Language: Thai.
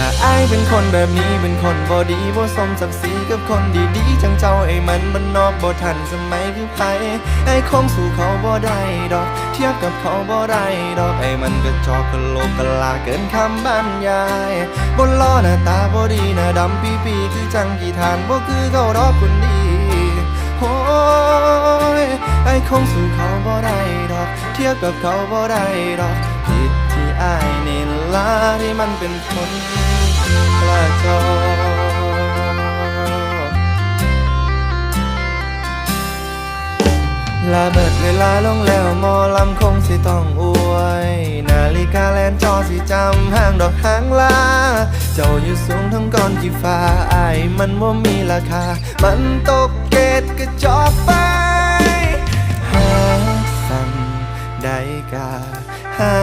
กะอายเป็นคนแบบนี้เป็นคนบ่ดีบ่สมศักดิ์ศรีกับคนดีๆจังเจ้าไอ้มันมันนอกบ่ทันสมัยคือไผไอ้คงสู่เขาบ่ได้ดอก เทียบกับเขาบ่ได้ดอกไอ้มันก็จอกกะโหลกกะลาเกินคำบรรยายบนล้อหน้าตาบ่ดีหน้าดำปีปีๆคือจังกี่ทานบ่คือเขาดอกคนดีโอ้ยไอ้คงสู่เขาบ่ได้ดอก เทียบกับเขาบ่ได้ดอกผิดายนี่ ที่มันเป็นคนกระจอลาเบิดเวลาลงแล้วมอลำคงสิต้องอวย นาฬิกาแลนจอสิจำห้างดอกหางลา เจ้าอยู่สูงทั้งก้อนกี่ฟ้าไอายมันว่ามีราคา มันตกเกตกระจอกไปหาสั่งได้กาหา